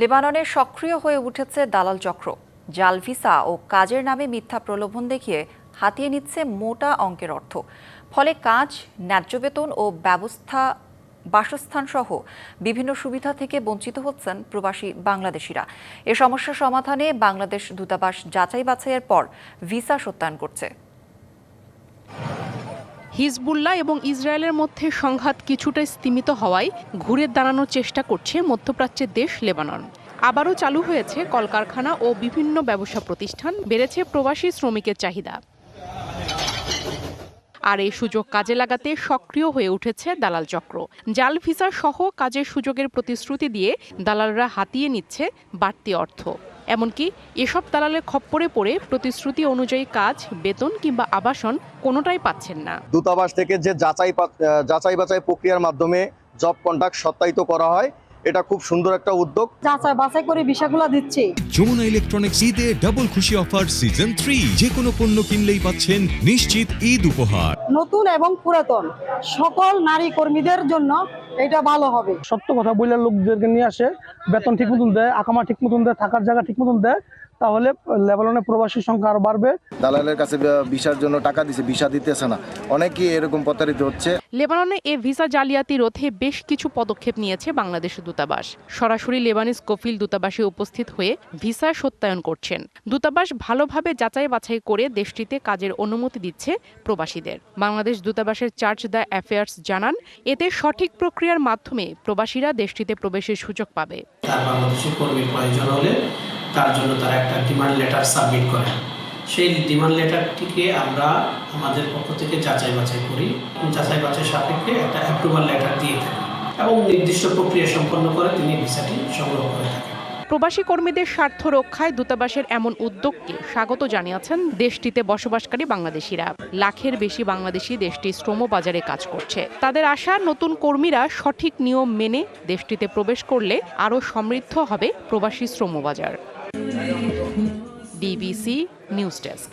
লেবাননে সক্রিয় হয়ে উঠেছে দালাল চক্র। জাল ভিসা ও কাজের নামে মিথ্যা প্রলোভন দেখিয়ে হাতিয়ে নিচ্ছে মোটা অঙ্কের অর্থ। ফলে কাজ, ন্যায্য বেতন ও ব্যবস্থা বাসস্থান সহ বিভিন্ন সুবিধা থেকে বঞ্চিত হচ্ছেন প্রবাসী বাংলাদেশিরা। এ সমস্যা সমাধানে বাংলাদেশ দূতাবাস যাচাই বাছাইয়ের পর ভিসা সত্যায়ন করছে। হিজবুল্লাহ এবং ইসরায়েলের মধ্যে সংঘাত কিছুটা স্তীমিত হওয়ায় ঘুরে দাঁড়ানোর চেষ্টা করছে মধ্যপ্রাচ্যের দেশ লেবানন। আবারও চালু হয়েছে কলকারখানা ও বিভিন্ন ব্যবসা প্রতিষ্ঠান, বেড়েছে প্রবাসী শ্রমিকের চাহিদা। আর এই সুযোগ কাজে লাগাতে সক্রিয় হয়ে উঠেছে দালাল চক্র। জাল ভিসা সহ কাজের সুযোগের প্রতিশ্রুতি দিয়ে দালালরা হাতিয়ে নিচ্ছে বাড়তি অর্থ। এমনকি এসব দালালের খপ্পরে পড়ে প্রতিশ্রুতি অনুযায়ী কাজ বেতন কিংবা আবাসন কোনোটাই পাচ্ছেন না। দূতাবাস থেকে যে যাচাই যাচাই বাছাই প্রক্রিয়ার মাধ্যমে জব কন্ট্রাক্ট সত্যায়িত করা হয় এটা খুব সুন্দর একটা উদ্যোগ। যাচাই বাছাই করে বিষয়গুলো দিচ্ছে। যমুনা ইলেকট্রনিক্স ঈদে ডাবল খুশি অফার সিজন থ্রি যে কোনো পণ্য কিনলেই পাচ্ছেন নিশ্চিত ঈদ উপহার। নতুন এবং পুরাতন। সকল নারী কর্মীদের জন্য এটা ভালো হবে। সত্য কথা, বইলার লোকদেরকে নিয়ে আসে, বেতন ঠিক মতন দেয়, আকামা ঠিক মতন দেয়, থাকার জায়গা ঠিক মতন দেয় তাহলে লেবাননের প্রবাসীর সংখ্যা আরও বাড়বে। দালালের কাছে ভিসার জন্য টাকা দিছে ভিসা দিতেছে না। অনেকেই এরকম প্রতারিত হচ্ছে। লেবাননে এ ভিসা জালিয়াতি রোধে বেশ কিছু পদক্ষেপ নিয়েছে বাংলাদেশ দূতাবাস। সরাসরি লেবানিস কফিল দূতাবাসে উপস্থিত হয়ে ভিসা সত্যায়ন করছেন। দূতাবাস ভালোভাবে যাচাই বাছাই করে দেশটিতে কাজের অনুমতি দিচ্ছে প্রবাসীদের। বাংলাদেশ দূতাবাসের চার্জ দ্য অ্যাফেয়ার্স জানান এতে সঠিক প্রক্রিয়ার মাধ্যমে প্রবাসীরা দেশটিতে প্রবেশের সুযোগ পাবে। তার জন্য তারা একটা ডিমান্ড লেটার সাবমিট করে। সেই ডিমান্ড লেটারটিকে আমরা আমাদের পক্ষ থেকে যাচাই বাছাই করি। যাচাই বাছাই সাপেক্ষে একটা অ্যাপ্রুভাল লেটার দিয়ে থাকি। এবং নির্দিষ্ট প্রক্রিয়া সম্পন্ন করে তিনি ভিসাটি সংগ্রহ করে থাকেন। প্রবাসী কর্মীদের স্বার্থ রক্ষায় দূতাবাসের এমন উদ্যোগকে স্বাগত জানিয়েছেন দেশটিতে বসবাসকারী বাংলাদেশিরা। লাখের বেশি বাংলাদেশি দেশটির শ্রম বাজারে কাজ করছে। তাদের আশা, নতুন কর্মীরা সঠিক নিয়ম মেনে দেশটিতে প্রবেশ করলে আরও সমৃদ্ধ হবে প্রবাসী শ্রম বাজার ডিবিসি নিউজ ডেস্ক